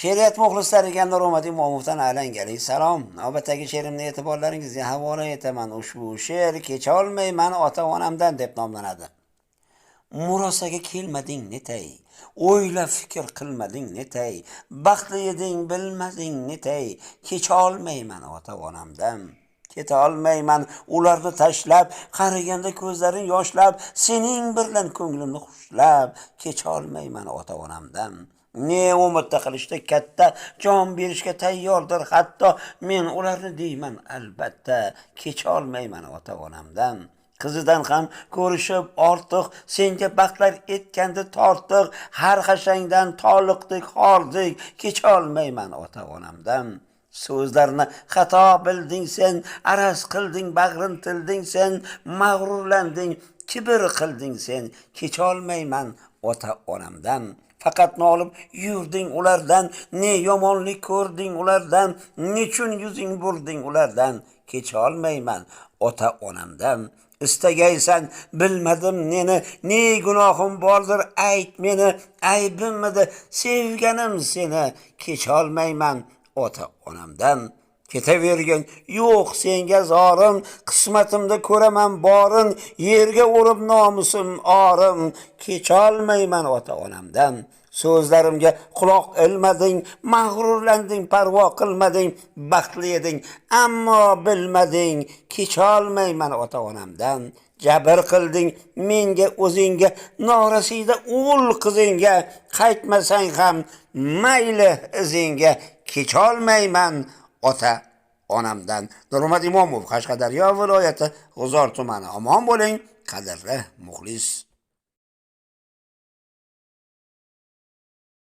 She'riyat muxlislariga Nurmat Imomovdan alangali salom. Navbatdagi she'rimni e'tiborlaringizga havola etaman. Ushbu she'r kecholmayman ota-onamdan deb nomlanadi. Murosaga kelmading netay, o'yla fikr qilmading netay, baxtli eding bilmading netay, kecholmayman ota-onamdan. Keta olmayman ularni tashlab, qaraganda ko'zlaring yoshlab, sening birlan ko'nglimni xushlab, kecholmayman ota-onamdan. Ne umidda qilishda katta jon berishga tayyordir hatto men ularni deyman albatta kecholmayman ota-onamdan. Qizidan ham ko'rishib ortiq senga baxtlar etgandi tortiq har qashangdan toliqdik hordik kecholmayman ota-onamdan. so'zlarni xato bilding sen araz qilding bag'rin tilding sen mag'rurlanding kibr qilding sen kecholmayman ota onamdan. Faqat nolib yurding ulardan ne yomonlik ko'rding ulardan nechun yuzing burding ulardan. Kecholmayman ota onamdan. Istagaysan bilmadim neni ne gunohim bordir ayt meni aybimmidi sevganim seni. Kecholmayman ota onamdan. Ketavergin yo'q senga zorim qismatimda ko'raman borin yerga urib nomusim orim kecholmayman ota onamdan so'zlarimga quloq ilmading mag'rurlanding parvo qilmading baxtli eding ammo bilmading kecholmayman ota onamdan jabr qilding menga o'zingga norasida o'g'il qizingga qaytmasang ham mayli izingga kecholmayman ota onamdan nurmat imomov qashqadaryo viloyati g'uzor tumani. Omon bo'ling qadrli muxlis.